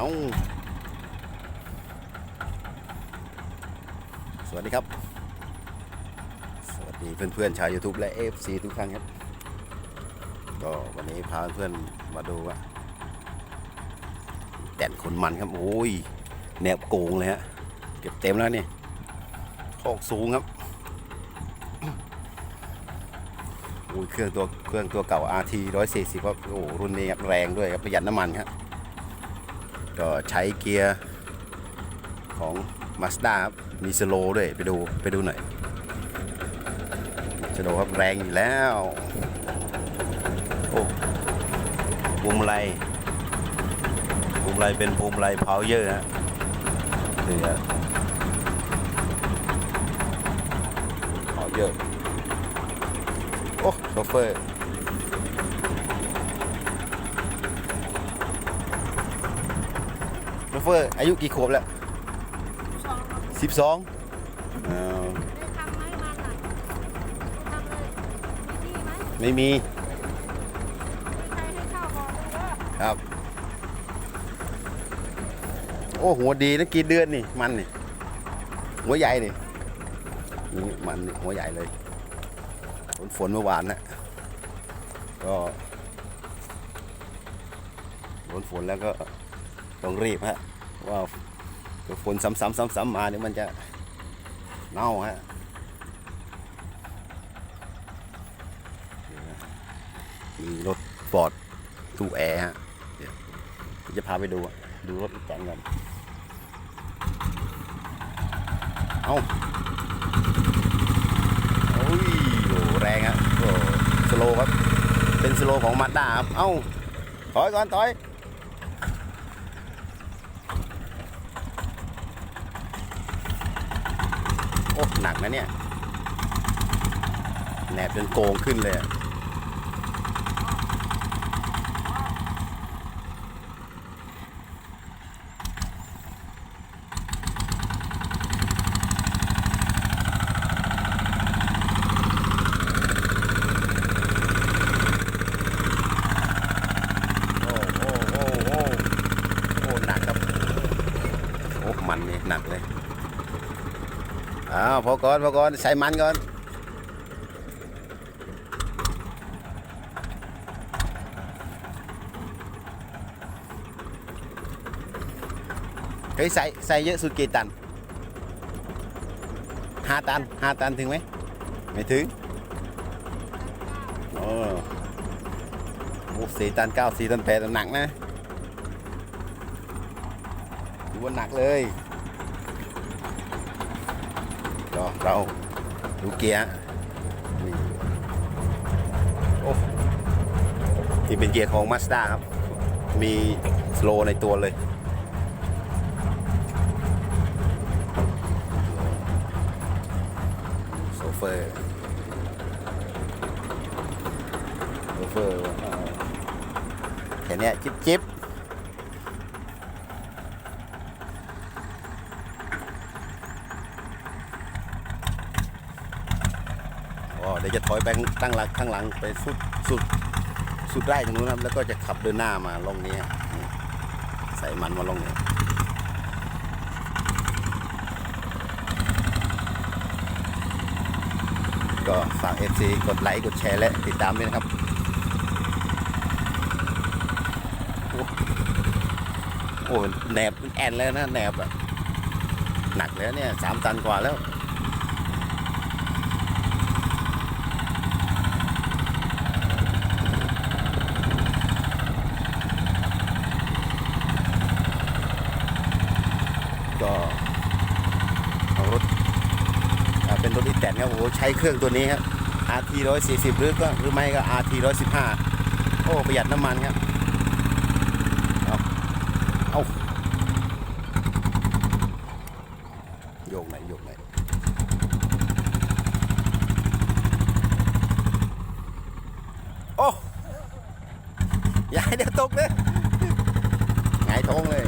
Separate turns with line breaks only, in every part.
เอาสวัสดีครับ สวัสดีเพื่อนๆชาว YouTube และ FC ทุกท่านครับ ก็วันนี้พาเพื่อนมาดูว่าแต่นคนมันครับโอ้ยแนบโกงเลยฮะ เก็บเต็มแล้วนี่โคกสูงครับโอ้ยเครื่องตัวเครื่องตัวเก่า RT 140ครับโอ้รุ่นนี้ครับแรงด้วยครับประหยัดน้ำมันครับ ก็ใช้เกียร์ของ Mazda ครับ มีสโลด้วย ไปดูไปดูหน่อยสโลว์ครับแรงอยู่แล้ว โอ้พวงมาลัยพวงมาลัยเป็นพวงมาลัยพาเยอร์ฮะนี่ฮะพาเยอร์โอ้โชเฟอร์โช เฟอร์ อายุกี่ขวบแล้ว
สิบ
สอง
ไม่มีครให้เข้าบอกเลยว่า
ครับ โอ้หัวดีนะกี่เดือนนี่ มันนี่ หัวใหญ่นี่นี่มันนี่หัวใหญ่เลย ฝนฝนเมื่อวานนะก็ฝนฝนแล้วก็ต้องรีบฮะ ว่าฝนซ้ำๆๆมาเนี่ยมันจะเน่าฮะมีรถฟอร์ดตู้แอร์ฮะเดี๋ยวจะพาไปดูดูรถแต่งกันเอาโอ้ยโหแรงอะโอ้สโลครับ เป็นสโลของมาด้าครับ เอ้า ถอยก่อน ถอย โอ้ หนักนะเนี่ย แหนบจนโกงขึ้นเลยโอ้โอ้โอ้โอ้โอ้หนักครับโอ้มันหนักเลย อ้าวพอก่อนพอก่อนใส่มันก่อนเฮ้ยใส่ใส่เยอะสุดกี่ตันห้าตันห้าตันถึงไหมไม่ถึงโอ้โหสี่ตันเก้าสี่ตันแปดตันหนักนะถือว่าหนักเลย ก็เราดูเกียร์นี่โอ้ที่เป็นเกียร์ของ Mazda ครับ มีสโลในตัวเลยโซเฟอร์โซเฟอร์แค่นี้จิ๊บจิ๊บ อ๋อยวจะถอยไปตั้งหลักข้างหลังไปสุดสุดสุดไร่ตรงนู้นครับแล้วก็จะขับเดินหน้ามาลงนี้ใส่มันมาลงนี้ก็ฝาก FC กดไลค์กดแชร์และติดตามด้วยนะครับโอ้โอ้แหนบแอนแล้วนะแหนบอะหนักแล้วเนี่ยสามตันกว่าแล้ว ก็เอารถเป็นรถอีแตนครับโอ้โหใช้เครื่องตัวนี้ครับ RT 140หรือก็หรือไม่ก็ RT 115โอ้ประหยัดน้ำมันครับเอาเอาโยกไหนโยกไหนโอ้ยายเดี๋ยวตกเลยหงายทงเลย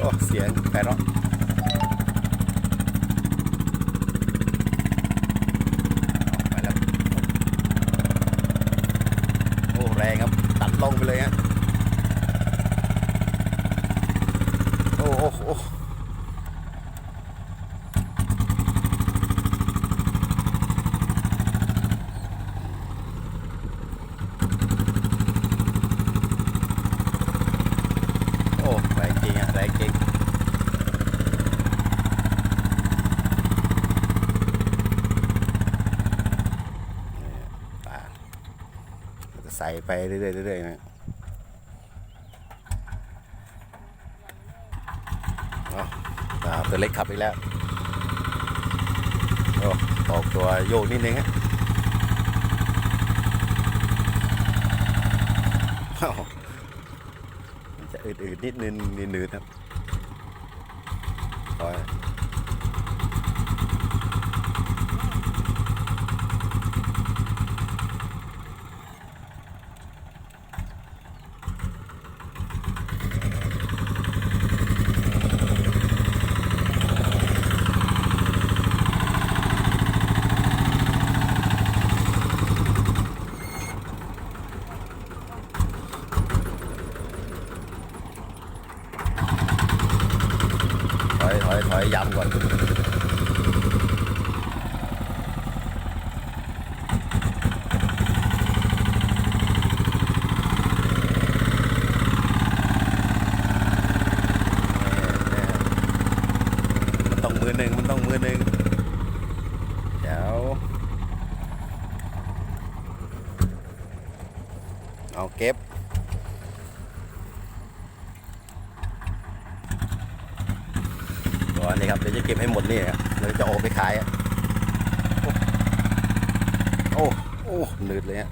โอ้เสียงไปเราะเอาไปแล้วโอ้แรงครับ ตัดลงไปเลยฮะโอ้โอ้โอ้โอ้แรงจริงอะแรงจริงป่าจะใส่ไปเรื่อยๆเรื่อยๆนะเอาตัวเล็กขับอีกแล้วออกตัวโยกนิดนึงฮะ อืดๆนิดนึงนิดนึงครับปอ ถอยถอยถอยย้ำก่อน มือหนึ่งมันต้องมือหนึ่งเดี๋ยวเอาเก็บตัวนี้ครับเดี๋ยวจะเก็บให้หมดนี่ครับเดี๋ยวจะเอาไปขายโอ้โอ้หนืดเลยฮะ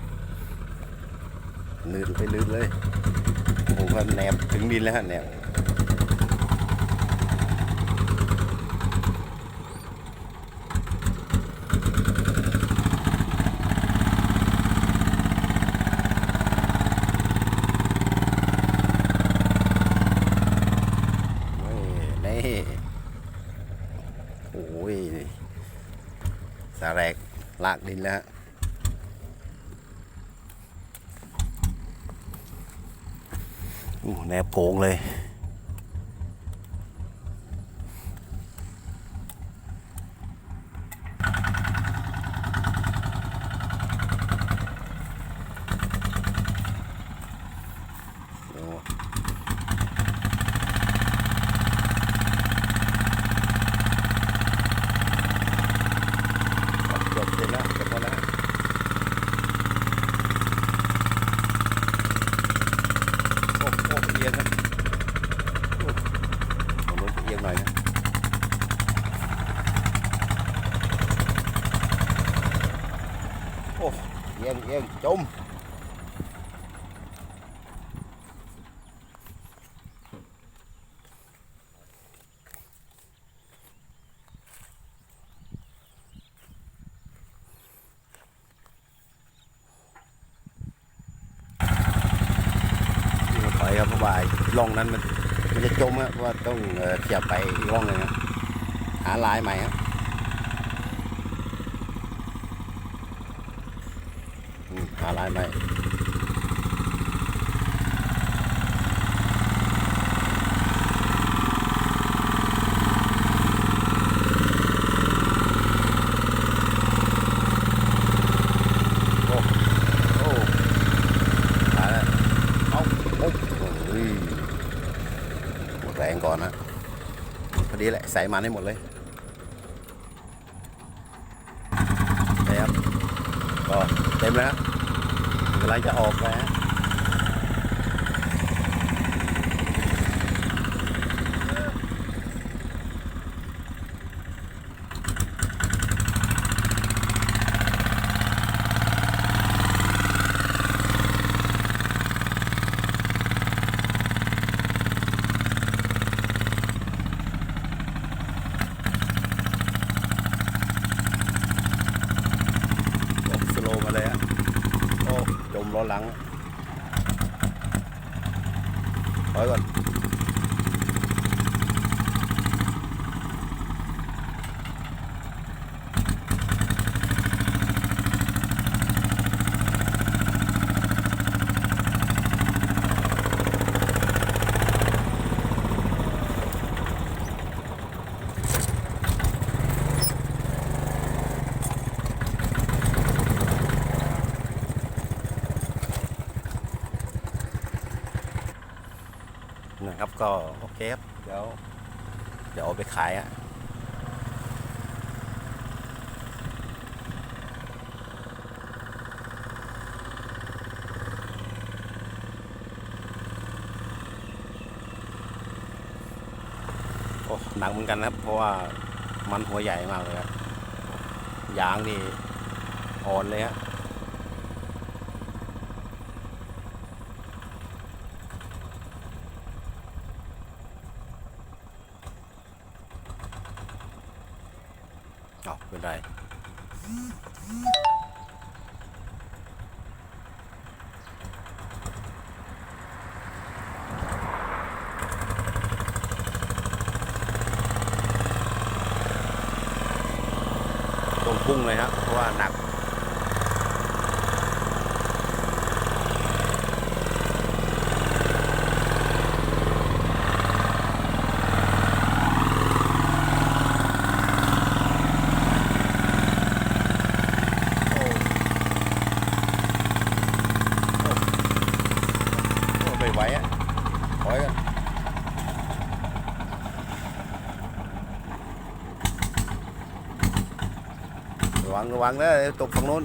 หนืดไปนืดเลยโอ้โหก็แนบถึงดินแล้วฮะแนบนี่นี่ โอ้ยสาแรกลากดินแล้วโอ้แนบโกงเลย โอ้จบเสร็จแล้วจบหมดแล้วโอ้โอ้เอียงครับโอ้ตรงนู้นเอียงหน่อยนะโอ้ เอียงเอียงจมถอยครับเพราะว่าไอ้ร่องนั้นมันมันจะจมครับเพราะว่าต้องเอ่อเทียบไปอีกร่องหนึงครับหาลายใหม่ครับอืม หาลายใหม่โอ้โอ้มาแล้วเอาโอ้โอ้ยหมดแรงก่อนนะ พอดีแหละ ใส่มันให้หมดเลยนี่ครับก็เต็มแล้ว กำลังจะออกแล้วโอ้สโลว์มาเลยฮะโอ้จมล้อหลังถอยก่อน นะครับ ก็โอเคครับ เดี๋ยว เดี๋ยวเอาไปขายอะโอ้หนักเหมือนกันนะครับ เพราะว่ามันหัวใหญ่มากเลยครับยางนี่อ่อนเลยฮะ เอเป็นไรตรงพุ่งเลยครับเพราะว่าหนัก โอ้โอ้ไม่ไหวอะถอยกันระ วังระวังนะตกฝั่งโน้น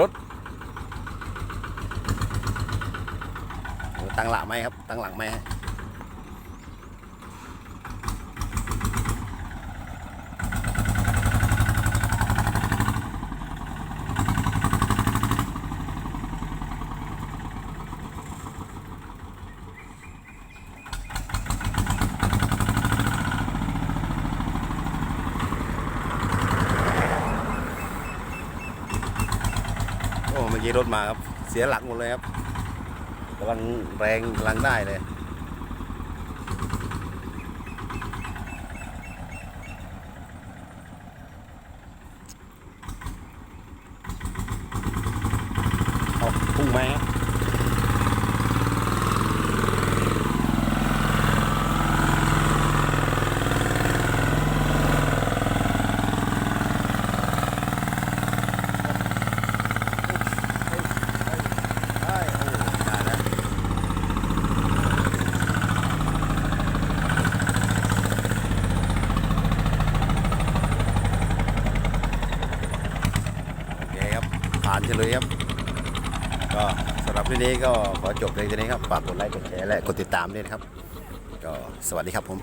รถโอ้ตั้งหลักไหมครับ ตั้งหลังไหมฮะ โอ้เมื่อกี้ รถมาครับ เสียหลักหมดเลยครับกำลังแรงกำลังได้เลย เอาพุ่งไหมครับได้โอ้ได้แล้วโอเคครับ ผ่าน เฉลยครับ ก็สำหรับทีนี้ก็ขอจบเพียงเท่นี้ครับ ฝากกดไลค์ กดแชร์ และกดติดตามด้วยนะครับ ก็สวัสดีครับผม